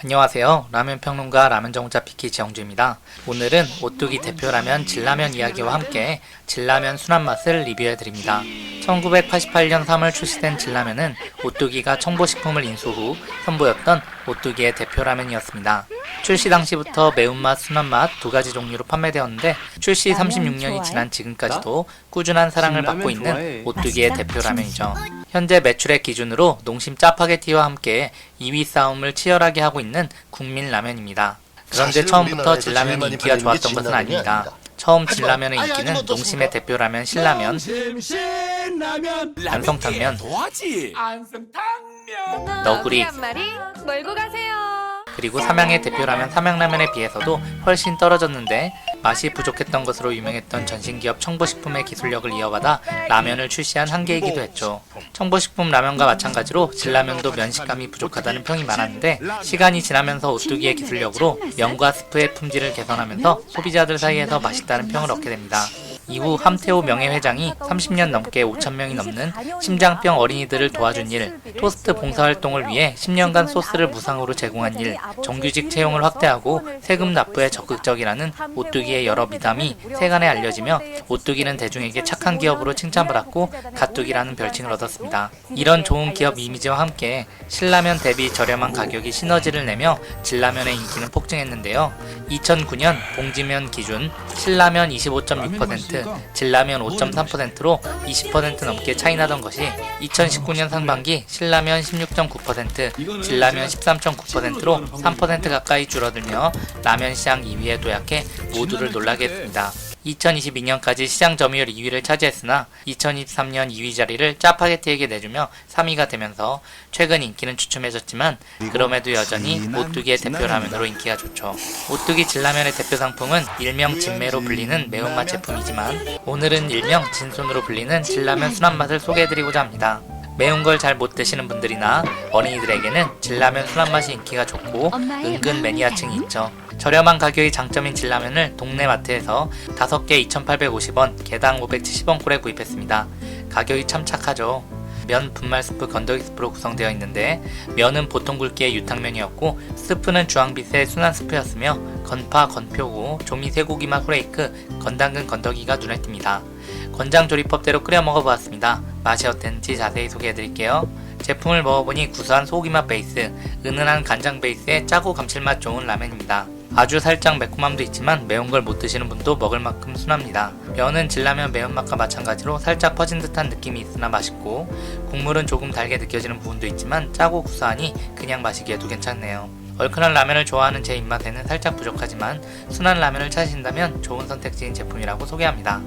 안녕하세요. 라면 평론가 라면 정자 피키 지영주입니다. 오늘은 오뚜기 대표 라면 진라면 이야기와 함께 진라면 순한 맛을 리뷰해 드립니다. 1988년 3월 출시된 진라면은 오뚜기가 청보식품을 인수 후 선보였던 오뚜기의 대표 라면이었습니다. 출시 당시부터 매운맛, 순한맛 두 가지 종류로 판매되었는데 출시 라면 36년이 좋아해? 지난 지금까지도 꾸준한 사랑을 받고 있는. 오뚜기의. 대표 라면이죠. 현재 매출액 기준으로 농심 짜파게티와 함께 2위 싸움을 치열하게 하고 있는 국민 라면입니다. 그런데 처음부터 많이 인기가 좋았던 것은 아닙니다. 아닙니다. 처음 진라면의 인기는 농심의? 대표 라면 신라면, 안성탕면, 안성탕면 너구리, 한 마리 몰고 가세요. 그리고 삼양의 대표 라면 삼양라면에 비해서도 훨씬 떨어졌는데 맛이 부족했던 것으로 유명했던 전신기업 청보식품의 기술력을 이어받아 라면을 출시한 한계이기도 했죠. 청보식품 라면과 마찬가지로 진라면도 면식감이 부족하다는 평이 많았는데 시간이 지나면서 오뚜기의 기술력으로 면과 스프의 품질을 개선하면서 소비자들 사이에서 맛있다는 평을 얻게 됩니다. 이후 함태호 명예회장이 30년 넘게 5천명이 넘는 심장병 어린이들을 도와준 일, 토스트 봉사활동을 위해 10년간 소스를 무상으로 제공한 일, 정규직 채용을 확대하고 세금 납부에 적극적이라는 오뚜기의 여러 미담이 세간에 알려지며 오뚜기는 대중에게 착한 기업으로 칭찬받았고 가뚜기라는 별칭을 얻었습니다. 이런 좋은 기업 이미지와 함께 신라면 대비 저렴한 가격이 시너지를 내며 진라면의 인기는 폭증했는데요. 2009년 봉지면 기준 신라면 25.6%, 진라면 5.3%로 20% 넘게 차이나던 것이 2019년 상반기 신라면 16.9%, 진라면 13.9%로 3% 가까이 줄어들며 라면 시장 2위에 도약해 모두를 놀라게 했습니다. 2022년까지 시장 점유율 2위를 차지했으나 2023년 2위 자리를 짜파게티에게 내주며 3위가 되면서 최근 인기는 주춤해졌지만 그럼에도 여전히 오뚜기의 대표 라면으로 인기가 좋죠. 오뚜기 진라면의 대표 상품은 일명 진매로 불리는 매운맛 제품이지만 오늘은 일명 진손으로 불리는 진라면 순한 맛을 소개해드리고자 합니다. 매운 걸 잘 못 드시는 분들이나 어린이들에게는 진라면 순한 맛이 인기가 좋고 은근 매니아층이 있죠. 저렴한 가격이 장점인 진라면을 동네 마트에서 5개 2,850원, 개당 570원 꼴에 구입했습니다. 가격이 참 착하죠. 면 분말 스프 건더기 스프로 구성되어 있는데 면은 보통 굵기의 유탕면이었고 스프는 주황빛의 순한 스프였으며 건파, 건표고, 조미 쇠고기맛 후레이크, 건당근 건더기가 눈에 띕니다. 건장 조리법대로 끓여 먹어보았습니다. 맛이 어땠는지 자세히 소개해드릴게요. 제품을 먹어보니 구수한 소고기맛 베이스, 은은한 간장 베이스의 짜고 감칠맛 좋은 라면입니다. 아주 살짝 매콤함도 있지만 매운 걸 못 드시는 분도 먹을 만큼 순합니다. 면은 진라면 매운맛과 마찬가지로 살짝 퍼진 듯한 느낌이 있으나 맛있고 국물은 조금 달게 느껴지는 부분도 있지만 짜고 구수하니 그냥 마시기에도 괜찮네요. 얼큰한 라면을 좋아하는 제 입맛에는 살짝 부족하지만 순한 라면을 찾으신다면 좋은 선택지인 제품이라고 소개합니다.